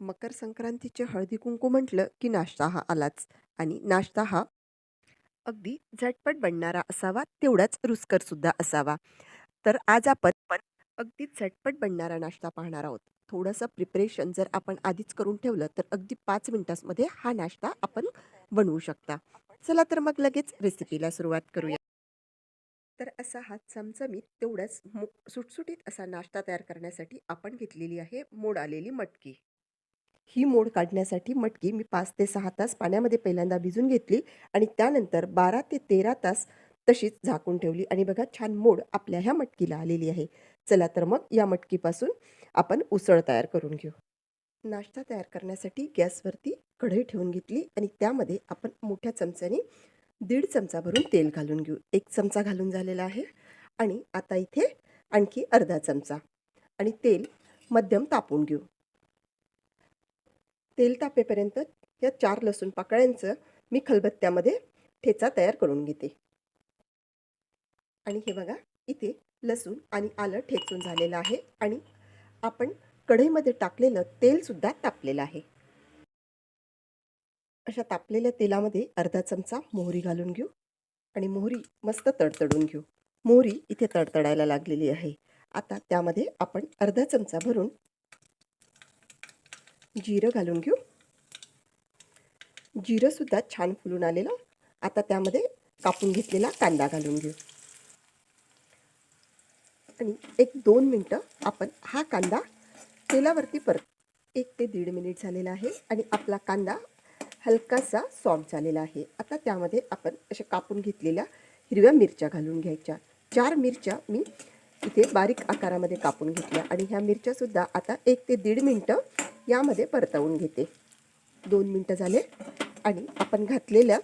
मकर संक्रांतीचे हळदी कुंकू म्हटलं की नाश्ता हा आलाच आणि नाश्ता हा अगदी झटपट बनणारा असावा तेवढाच रुचकरसुद्धा असावा. तर आज आपण पण अगदी झटपट बनणारा नाश्ता पाहणार आहोत. थोडंसं प्रिपरेशन जर आपण आधीच करून ठेवलं तर अगदी पाच मिनिटांमध्ये हा नाश्ता आपण बनवू शकता. चला तर मग लगेच रेसिपीला सुरुवात करूया. तर असा हा चमचमीत तेवढाच मु सुटसुटीत असा नाश्ता तयार करण्यासाठी आपण घेतलेली आहे मोड आलेली मटकी. ही मोड काढण्यासाठी मटकी मी पाच ते सहा तास पाण्यामध्ये पहिल्यांदा भिजून घेतली आणि त्यानंतर बारा ते तेरा तास तशीच झाकून ठेवली. आणि बघा छान मोड आपल्या ह्या मटकीला आलेली आहे. चला तर मग या मटकीपासून आपण उसळ तयार करून घेऊ. नाश्ता तयार करण्यासाठी गॅसवरती कढई ठेवून घेतली आणि त्यामध्ये आपण मोठ्या चमच्याने दीड चमचा भरून तेल घालून घेऊ. एक चमचा घालून झालेला आहे आणि आता इथे आणखी अर्धा चमचा. आणि तेल मध्यम तापून घेऊ. तेल तापेपर्यंत या चार लसूण पाकळ्यांचं मी खलबत्त्यामध्ये ठेचा तयार करून घेते. आणि हे बघा इथे लसूण आणि आलं ठेचून झालेलं आहे आणि आपण कढईमध्ये टाकलेलं तेलसुद्धा तापलेलं आहे. अशा तापलेल्या तेलामध्ये अर्धा चमचा मोहरी घालून घेऊ आणि मोहरी मस्त तडतडून घेऊ. मोहरी इथे तडतडायला लागलेली आहे. आता त्यामध्ये आपण अर्धा चमचा भरून जिरं घालून घेऊ. जिरंसुद्धा छान फुलून आलेलं. आता त्यामध्ये कापून घेतलेला कांदा घालून घेऊ. आणि एक दोन मिनटं आपण हा कांदा तेलावरती परत एक ते दीड मिनिट झालेला आहे. आणि आपला कांदा हलकासा सॉफ्ट झालेला आहे. आता त्यामध्ये आपण अशा कापून घेतलेल्या हिरव्या मिरच्या घालून घ्यायच्या. चार मिरच्या मी इथे बारीक आकारामध्ये कापून घेतल्या. आणि ह्या मिरच्यासुद्धा आता एक ते दीड मिनटं यामध्ये परतवून घेते. दोन मिनटं झाले आणि आपण घातलेल्या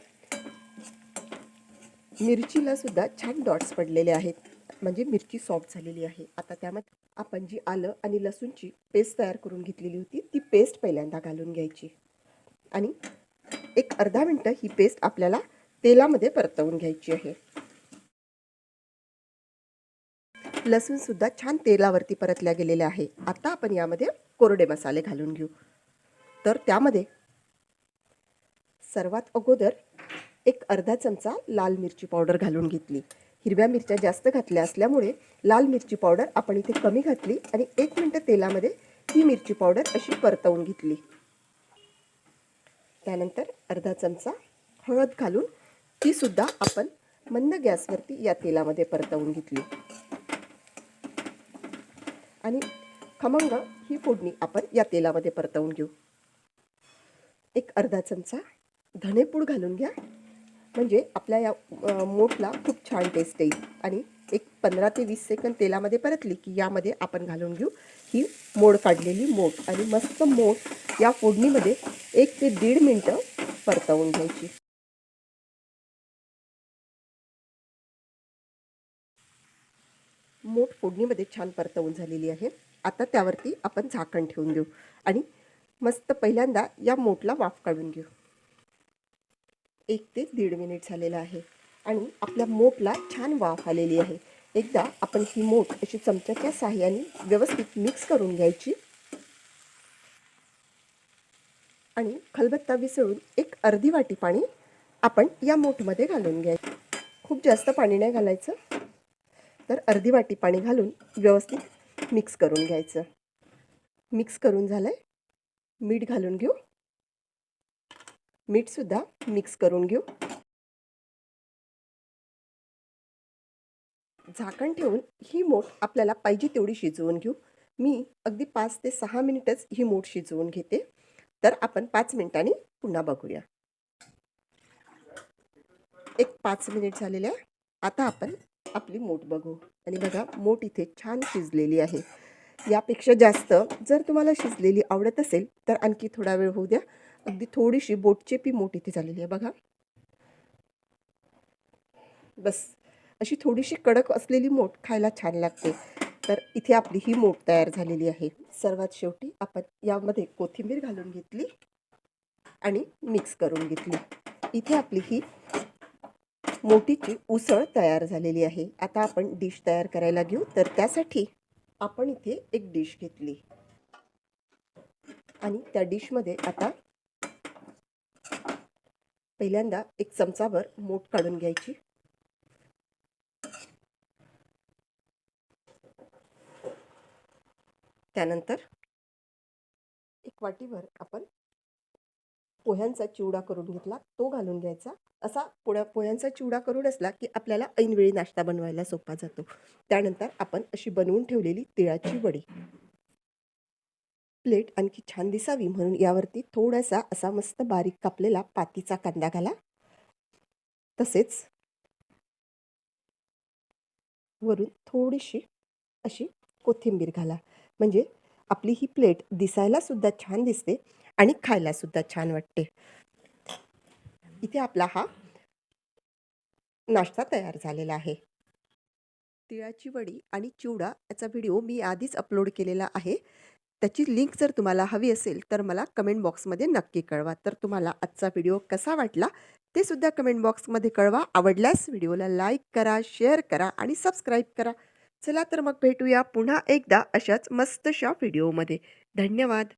मिरचीला सुद्धा छान डॉट्स पडलेले आहेत. म्हणजे मिरची सॉफ्ट झालेली आहे. आता त्यामध्ये आपण जी आलं आणि लसूणची पेस्ट तयार करून घेतलेली होती ती पेस्ट पहिल्यांदा घालून घ्यायची. आणि एक अर्धा मिनटं ही पेस्ट आपल्याला तेलामध्ये परतवून घ्यायची आहे. लसूण सुद्धा छान तेलावरती परतल्या गेलेले आहे. आता आपण यामध्ये कोरडे मसाले घालून घेऊ. तर त्यामध्ये सर्वात अगोदर एक अर्धा चमचा लाल मिरची पावडर घालून घेतली. हिरव्या मिरच्या जास्त घातल्या असल्यामुळे लाल मिरची पावडर आपण इथे कमी घातली आणि एक मिनटं तेलामध्ये ही मिरची पावडर अशी परतवून घेतली. त्यानंतर अर्धा चमचा हळद घालून ती सुद्धा आपण मंद गॅसवरती या तेलामध्ये परतवून घेतली. आणि खमंग ही फोडणी आपण या तेलामध्ये परतवून घेऊ. एक अर्धा चमचा धणेपूड घालून घ्या. म्हणजे आपल्या या मोठला खूप छान टेस्ट येईल. आणि एक पंधरा ते वीस सेकंद तेलामध्ये परतली की यामध्ये आपण घालून घेऊ ही मोड काढलेली मोठ. आणि मस्त मोठ या फोडणीमध्ये एक ते दीड मिनटं परतवून घ्यायची. मोठ फोडणीमध्ये छान परतवून झालेली आहे. आता त्यावरती आपण झाकण ठेवून देऊ. आणि मस्त पहिल्यांदा या मोठला वाफ काढून घेऊ. एक ते दीड मिनिट झालेला आहे. आणि आपल्या मोठला छान वाफ आलेली आहे. एकदा आपण ही मोठ अशी चमच्याच्या साह्याने व्यवस्थित मिक्स करून घ्यायची. आणि खलबत्ता विसळून एक अर्धी वाटी पाणी आपण या मोठमध्ये घालून घ्यायचं खूप जास्त पाणी नाही घालायचं. तर अर्धी वाटी पाणी घालून व्यवस्थित मिक्स करून घ्यायचं. मिक्स करून झालं आहे मीठ घालून घेऊ. मीठसुद्धा मिक्स करून घेऊ. झाकण ठेवून ही मोठ आपल्याला पाहिजे तेवढी शिजवून घेऊ. मी अगदी पाच ते सहा मिनिटच ही मोठ शिजवून घेते. तर आपण पाच मिनिटांनी पुन्हा बघूया. एक पाच मिनिट झालेले आहे आता आपण आपली मोठ बघू. आणि बघा मोठ इथे छान शिजलेली आहे. यापेक्षा जास्त जर तुम्हाला शिजलेली आवडत असेल तर आणखी थोडा वेळ होऊ द्या. अगदी थोडीशी बोटचेपी मोठ इथे झालेली आहे बघा. बस अशी थोडीशी कडक असलेली मोठ खायला छान लागते. तर इथे आपली ही मोठ तयार झालेली आहे. सर्वात शेवटी आपण यामध्ये कोथिंबीर घालून घेतली आणि मिक्स करून घेतली. इथे आपली ही मोठीची उसळ तयार झालेली आहे. आता आपण डिश तयार करायला घेऊ. तर त्यासाठी आपण इथे एक डिश घेतली. आणि त्या डिशमध्ये आता पहिल्यांदा एक चमचाभर मोठ काढून घ्यायची. त्यानंतर एक वाटीभर आपण पोह्यांचा चिवडा करून घेतला तो घालून घ्यायचा. असा पोळ्या पोह्यांचा चिवडा करून असला की आपल्याला ऐनवेळी नाश्ता बनवायला सोपा जातो. त्यानंतर आपण अशी बनवून ठेवलेली तिळाची वडी. प्लेट आणखी छान दिसावी म्हणून यावरती थोडासा असा मस्त बारीक कापलेला पातीचा कांदा घाला. तसेच वरून थोडीशी अशी कोथिंबीर घाला. म्हणजे आपली ही प्लेट दिसायला सुद्धा छान दिसते. आणि खायला सुद्धा छान वाटते. इथे आपला हा नाश्ता तयार झालेला आहे. तिळाची वडी आणि चिवडा याचा व्हिडिओ मी आधीच अपलोड केलेला आहे. त्याची लिंक जर तुम्हाला हवी असेल तर मला कमेंट बॉक्समध्ये नक्की कळवा. तर तुम्हाला आजचा व्हिडिओ कसा वाटला ते सुद्धा कमेंट बॉक्समध्ये कळवा. आवडल्यास व्हिडिओला लाईक करा शेअर करा आणि सबस्क्राईब करा. चला तर मग भेटूया पुन्हा एकदा अशाच मस्तशा व्हिडिओमध्ये. धन्यवाद.